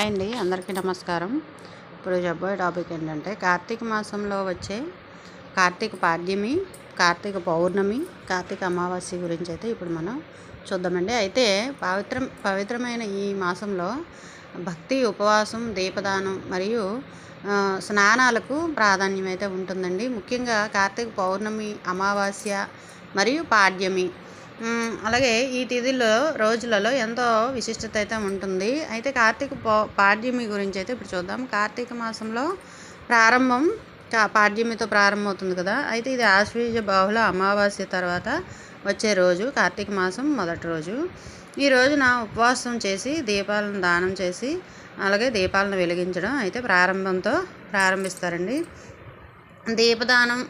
Hi అండి అందరికీ నమస్కారం. ఇప్పుడు చెప్పబోయే టాపిక్ ఏంటంటే కార్తీక మాసంలో వచ్చే కార్తీక పాడ్యమి కార్తీక పౌర్ణమి కార్తీక అమావాస్య గురించి అయితే ఇప్పుడు మనం చూద్దామండి. అయితే పవిత్రం పవిత్రమైన ఈ మాసంలో భక్తి ఉపవాసం దీపదానం మరియు స్నానాలకు ప్రాధాన్యం అయితే ఉంటుందండి. ముఖ్యంగా కార్తీక పౌర్ణమి అమావాస్య మరియు పాడ్యమి. అలాగే ఈ తిథిలో రోజులలో ఎంతో విశిష్టత అయితే ఉంటుంది. అయితే కార్తీక పాడ్యమి గురించి అయితే ఇప్పుడు చూద్దాం. కార్తీక మాసంలో ప్రారంభం పాడ్యమితో ప్రారంభమవుతుంది కదా. అయితే ఇది ఆశ్వీజ బాహుళ అమావాస్య తర్వాత వచ్చే రోజు కార్తీక మాసం మొదటి రోజు. ఈ రోజున ఉపవాసం చేసి దీపాలను దానం చేసి అలాగే దీపాలను వెలిగించడం అయితే ప్రారంభంతో ప్రారంభిస్తారండి. దీపదానం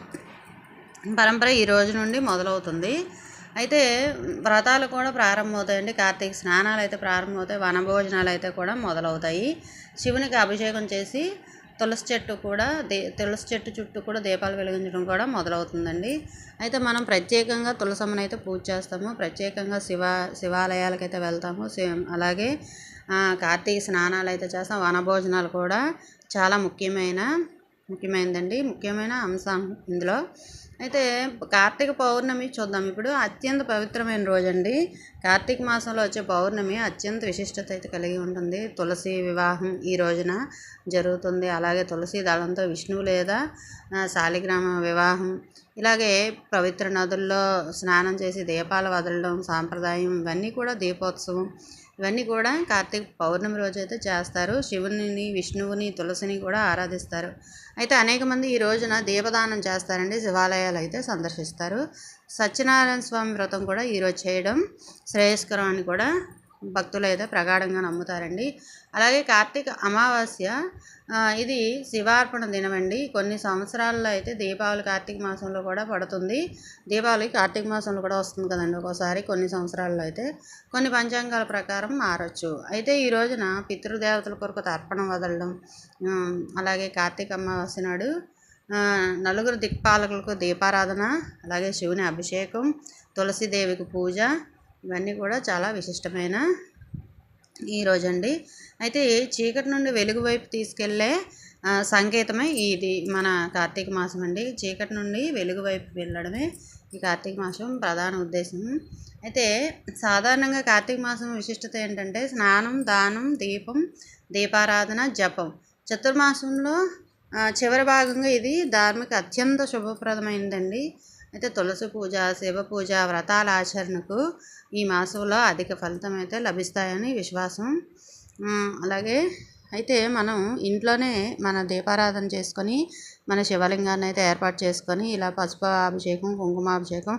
పరంపర ఈ రోజు నుండి మొదలవుతుంది. అయితే వ్రతాలు కూడా ప్రారంభమవుతాయండి. కార్తీక స్నానాలు అయితే ప్రారంభమవుతాయి. వనభోజనాలు అయితే కూడా మొదలవుతాయి. శివునికి అభిషేకం చేసి తులసి చెట్టు కూడా దే తులసి చెట్టు చుట్టూ కూడా దీపాలు వెలిగించడం కూడా మొదలవుతుందండి. అయితే మనం ప్రత్యేకంగా తులసమ్మని అయితే పూజ చేస్తాము. ప్రత్యేకంగా శివ శివాలయాలకు అయితే వెళ్తాము అలాగే కార్తీక స్నానాలు అయితే చేస్తాం. వనభోజనాలు కూడా చాలా ముఖ్యమైన ముఖ్యమైనదండి ముఖ్యమైన అంశం ఇందులో. అయితే కార్తీక పౌర్ణమి చూద్దాం. ఇప్పుడు అత్యంత పవిత్రమైన రోజు అండి కార్తీక మాసంలో వచ్చే పౌర్ణమి అత్యంత విశిష్టత అయితే కలిగి ఉంటుంది. తులసి వివాహం ఈ రోజున జరుగుతుంది. అలాగే తులసి దళంతో విష్ణువు లేదా శాలిగ్రామ వివాహం. ఇలాగే పవిత్ర నదుల్లో స్నానం చేసి దీపాలు వదలడం సాంప్రదాయం ఇవన్నీ కూడా దీపోత్సవం. ఇవన్నీ కూడా కార్తీక పౌర్ణమి రోజు అయితే చేస్తారు. శివుని విష్ణువుని తులసిని కూడా ఆరాధిస్తారు. అయితే అనేక మంది ఈ రోజున దీపదానం చేస్తారండి. శివాలయాలు అయితే సందర్శిస్తారు. సత్యనారాయణ స్వామి వ్రతం కూడా ఈరోజు చేయడం శ్రేయస్కరం అని కూడా భక్తులు అయితే ప్రగాఢంగా నమ్ముతారండి. అలాగే కార్తీక అమావాస్య ఇది శివార్పణ దినమండి. కొన్ని సంవత్సరాల్లో అయితే దీపావళి కార్తీక మాసంలో కూడా పడుతుంది. దీపావళి కార్తీక మాసంలో కూడా వస్తుంది కదండి ఒక్కోసారి కొన్ని సంవత్సరాల్లో అయితే. కొన్ని పంచాంగాల ప్రకారం మారచ్చు. అయితే ఈ రోజున పితృదేవతల కొరకు తర్పణం వదలడం అలాగే కార్తీక అమావాస్య నాడు నలుగురు దిక్పాలకులకు దీపారాధన అలాగే శివుని అభిషేకం తులసిదేవికి పూజ ఇవన్నీ కూడా చాలా విశిష్టమైన ఈరోజండి అయితే చీకటి నుండి వెలుగు వైపు తీసుకెళ్ళే సంకేతమే ఇది మన కార్తీక మాసం అండి. చీకటి నుండి వెలుగు వైపు వెళ్ళడమే ఈ కార్తీక మాసం ప్రధాన ఉద్దేశం. అయితే సాధారణంగా కార్తీక మాసం విశిష్టత ఏంటంటే స్నానం దానం దీపం దీపారాధన జపం. చతుర్మాసంలో చివరి భాగంగా ఇది ధార్మిక అత్యంత శుభప్రదమైనదండి. అయితే తులసి పూజ శివ పూజ వ్రతాల ఆచరణకు ఈ మాసంలో అధిక ఫలితం అయితే లభిస్తాయని విశ్వాసం. అలాగే అయితే మనం ఇంట్లోనే మన దీపారాధన చేసుకొని మన శివలింగాన్ని అయితే ఏర్పాటు చేసుకొని ఇలా పసుపు అభిషేకం కుంకుమాభిషేకం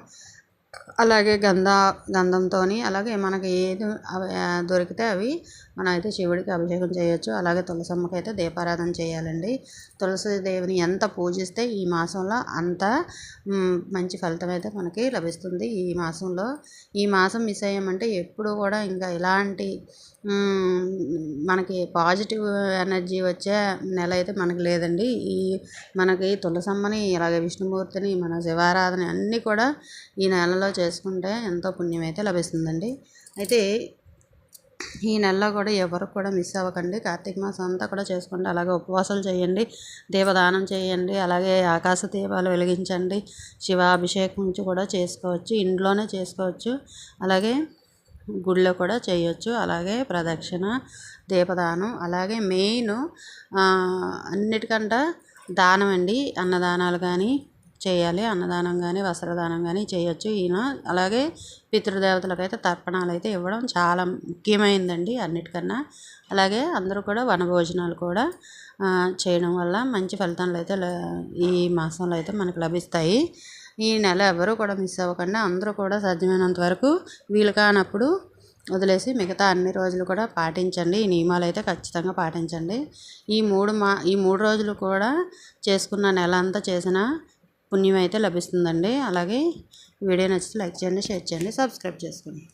అలాగే గంధ గంధంతో అలాగే మనకి ఏది దొరికితే అవి మనం అయితే శివుడికి అభిషేకం చేయొచ్చు. అలాగే తులసమ్మకి అయితే దీపారాధన చేయాలండి. తులసి దేవిని ఎంత పూజిస్తే ఈ మాసంలో అంత మంచి ఫలితం అయితే మనకి లభిస్తుంది ఈ మాసంలో. ఈ మాసం మిస్ అయ్యామంటే ఎప్పుడు కూడా ఇంకా ఇలాంటి మనకి పాజిటివ్ ఎనర్జీ వచ్చే నెల అయితే మనకి లేదండి. ఈ మనకి తులసమ్మని అలాగే విష్ణుమూర్తిని మన శివారాధన అన్నీ కూడా ఈ నెలలో చేసుకుంటే ఎంతో పుణ్యం అయితే లభిస్తుందండి. అయితే ఈ నెలలో కూడా ఎవరు కూడా మిస్ అవ్వకండి. కార్తీక మాసం అంతా కూడా చేసుకోండి అలాగే ఉపవాసాలు చేయండి దీపదానం చేయండి అలాగే ఆకాశ దీపాలు వెలిగించండి శివాభిషేకం కూడా చేసుకోవచ్చు ఇంట్లోనే చేసుకోవచ్చు అలాగే గుళ్ళో కూడా చేయొచ్చు అలాగే ప్రదక్షిణ దీపదానం అలాగే మెయిన్ అన్నిటికంట దానం అండి అన్నదానాలు కానీ చేయాలి. అన్నదానం కానీ వస్త్రదానం కానీ చేయొచ్చు ఈయన. అలాగే పితృదేవతలకైతే తర్పణాలు అయితే ఇవ్వడం చాలా ముఖ్యమైనదండి అన్నిటికన్నా. అలాగే అందరూ కూడా వనభోజనాలు కూడా చేయడం వల్ల మంచి ఫలితాలు అయితే ఈ మాసంలో అయితే మనకు లభిస్తాయి. ఈ నెల ఎవరు కూడా మిస్ అవ్వకుండా అందరూ కూడా సాధ్యమైనంత వరకు వీలు కానప్పుడు వదిలేసి మిగతా అన్ని రోజులు కూడా పాటించండి. ఈ నియమాలు అయితే ఖచ్చితంగా పాటించండి. ఈ మూడు మా ఈ మూడు రోజులు కూడా చేసుకున్న నెల అంతా చేసిన పుణ్యం అయితే లభిస్తుందండి. అలాగే వీడియో నచ్చితే లైక్ చేయండి షేర్ చేయండి సబ్స్క్రైబ్ చేసుకోండి.